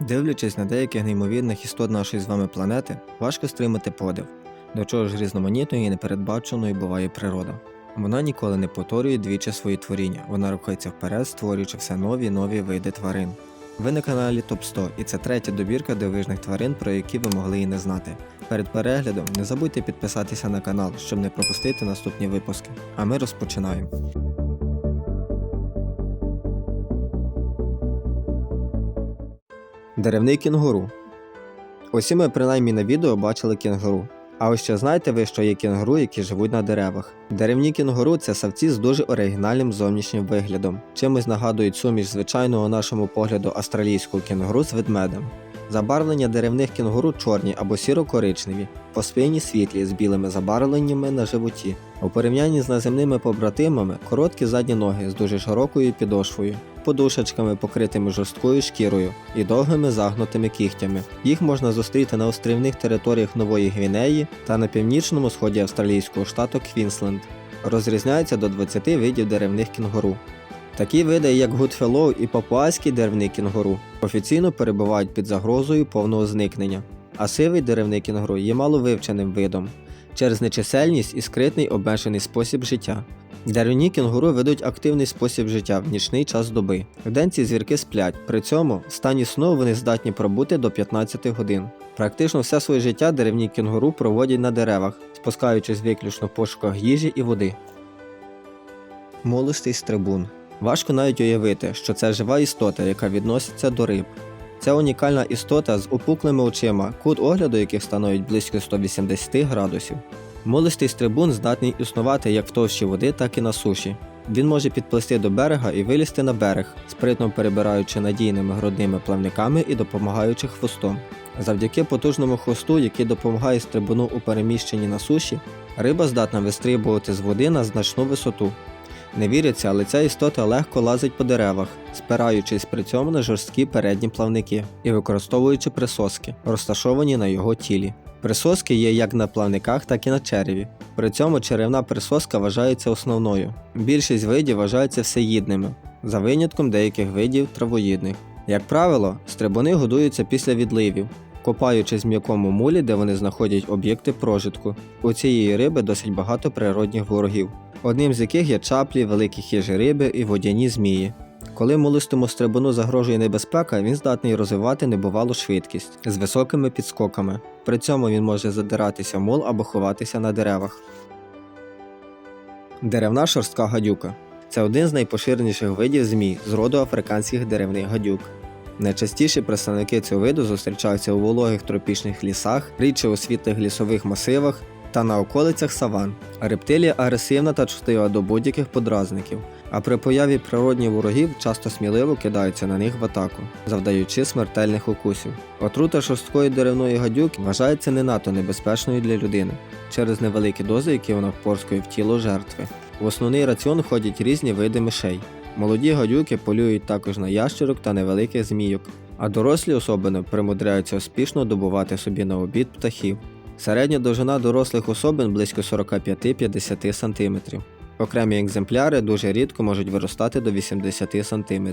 Дивлячись на деяких неймовірних істот нашої з вами планети, важко стримати подив, до чого ж різноманітною і непередбаченою буває природа. Вона ніколи не повторює двічі свої творіння, вона рухається вперед, створюючи все нові нові види тварин. Ви на каналі Топ 100 і це третя добірка дивижних тварин, про які ви могли і не знати. Перед переглядом не забудьте підписатися на канал, щоб не пропустити наступні випуски. А ми розпочинаємо. Деревний кінгуру. Усі ми принаймні на відео бачили кінгуру. А ось ще знаєте ви, що є кінгуру, які живуть на деревах. Деревні кінгуру це савці з дуже оригінальним зовнішнім виглядом. Чимось нагадують суміш звичайного нашому погляду австралійського кінгуру з ведмедем. Забарвлення деревних кінгуру чорні або сіро-коричневі, по спині світлі з білими забарвленнями на животі. У порівнянні з наземними побратимами короткі задні ноги з дуже широкою підошвою, подушечками, покритими жорсткою шкірою і довгими загнутими кігтями. Їх можна зустріти на острівних територіях Нової Гвінеї та на північному сході австралійського штату Квінсленд. Розрізняються до 20 видів деревних кінгуру. Такі види, як гудфелоу і папуаський деревний кінгуру, офіційно перебувають під загрозою повного зникнення, а сивий деревний кінгуру є маловивченим видом через нечисельність і скритний обмежений спосіб життя. Деревні кінгуру ведуть активний спосіб життя в нічний час доби. Вдень ці звірки сплять, при цьому в стані сну вони здатні пробути до 15 годин. Практично все своє життя деревні кінгуру проводять на деревах, спускаючись виключно в пошуках їжі і води. Молистий стрибун. Важко навіть уявити, що це жива істота, яка відноситься до риб. Це унікальна істота з опуклими очима, кут огляду яких становить близько 180 градусів. Молистий стрибун здатний існувати як в товщі води, так і на суші. Він може підплисти до берега і вилізти на берег, спритно перебираючи надійними грудними плавниками і допомагаючи хвостом. Завдяки потужному хвосту, який допомагає стрибуну у переміщенні на суші, риба здатна вистрибувати з води на значну висоту. Не віриться, але ця істота легко лазить по деревах, спираючись при цьому на жорсткі передні плавники і використовуючи присоски, розташовані на його тілі. Присоски є як на плавниках, так і на череві. При цьому черевна присоска вважається основною. Більшість видів вважаються всеїдними, за винятком деяких видів травоїдних. Як правило, стрибуни годуються після відливів, копаючись в м'якому мулі, де вони знаходять об'єкти прожитку. У цієї риби досить багато природних ворогів, одним з яких є чаплі, великі хижі риби і водяні змії. Коли молистому стрибуну загрожує небезпека, він здатний розвивати небувалу швидкість з високими підскоками. При цьому він може задиратися мол або ховатися на деревах. Деревна шорстка гадюка це один з найпоширеніших видів змій з роду африканських деревних гадюк. Найчастіші представники цього виду зустрічаються у вологих тропічних лісах, рідше у світлих лісових масивах та на околицях саван. Рептилія агресивна та чутлива до будь-яких подразників, а при появі природних ворогів часто сміливо кидаються на них в атаку, завдаючи смертельних укусів. Отрута шорсткої деревної гадюки вважається не надто небезпечною для людини через невеликі дози, які вона впорскує в тіло жертви. В основний раціон входять різні види мишей. Молоді гадюки полюють також на ящерок та невеликих змійок, а дорослі особини примудряються успішно добувати собі на обід птахів. Середня довжина дорослих особин близько 45-50 см. Окремі екземпляри дуже рідко можуть виростати до 80 см.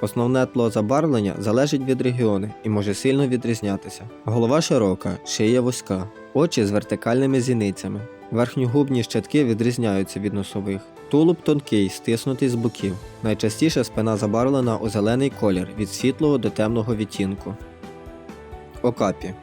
Основне тло забарвлення залежить від регіону і може сильно відрізнятися. Голова широка, шия вузька, очі з вертикальними зіницями. Верхньогубні щитки відрізняються від носових. Тулуб тонкий, стиснутий з боків. Найчастіше спина забарвлена у зелений колір від світлого до темного відтінку. Окапі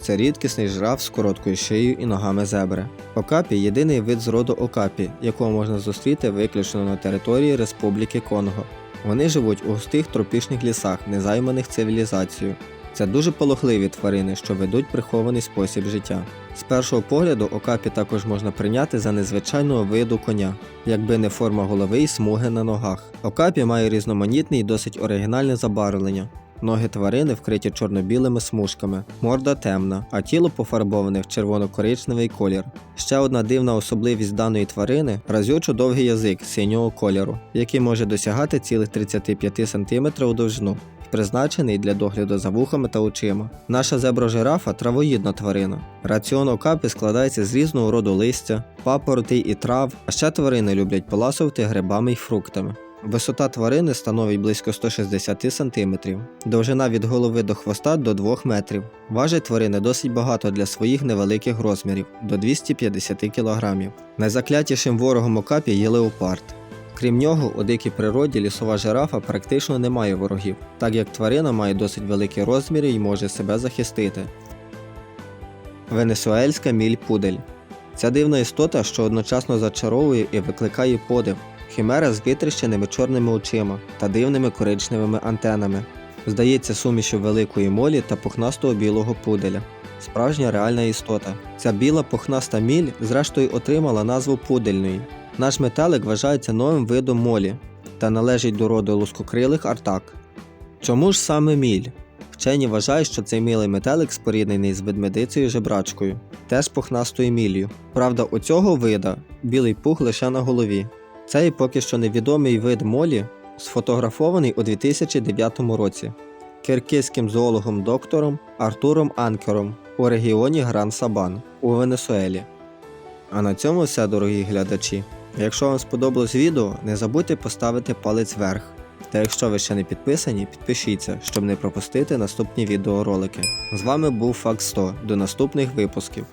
це рідкісний жираф з короткою шиєю і ногами зебри. Окапі єдиний вид з роду окапі, якого можна зустріти виключно на території Республіки Конго. Вони живуть у густих тропічних лісах, не займаних цивілізацією. Це дуже полохливі тварини, що ведуть прихований спосіб життя. З першого погляду окапі також можна прийняти за незвичайного виду коня, якби не форма голови і смуги на ногах. Окапі має різноманітне і досить оригінальне забарвлення. Ноги тварини вкриті чорно-білими смужками, морда темна, а тіло пофарбоване в червоно-коричневий колір. Ще одна дивна особливість даної тварини разючо довгий язик синього кольору, який може досягати цілих 35 см у довжину. Призначений для догляду за вухами та очима. Наша зебро-жирафа травоїдна тварина. Раціон окапи складається з різного роду листя, папоротей і трав, а ще тварини люблять поласувати грибами й фруктами. Висота тварини становить близько 160 см, довжина від голови до хвоста до 2 метрів. Важить тварини досить багато для своїх невеликих розмірів до 250 кг. Найзаклятішим ворогом окапі є леопард. Крім нього, у дикій природі лісова жирафа практично не має ворогів, так як тварина має досить великі розміри і може себе захистити. Венесуельська міль пудель. Ця дивна істота, що одночасно зачаровує і викликає подив. Хімера з витріщеними чорними очима та дивними коричневими антенами. Здається сумішю великої молі та пухнастого білого пуделя. Справжня реальна істота. Ця біла пухнаста міль зрештою отримала назву пудельної. Наш метелик вважається новим видом молі та належить до роду лускокрилих артак. Чому ж саме міль? Вчені вважають, що цей милий метелик споріднений з ведмедицею жебрачкою, теж пухнастою міллю. Правда, у цього вида білий пух лише на голові. Цей поки що невідомий вид молі сфотографований у 2009 році киргизьким зоологом доктором Артуром Анкером у регіоні Гран Сабан у Венесуелі. А на цьому все, дорогі глядачі. Якщо вам сподобалось відео, не забудьте поставити палець вверх. Та якщо ви ще не підписані, підпишіться, щоб не пропустити наступні відеоролики. З вами був Факт 100. До наступних випусків.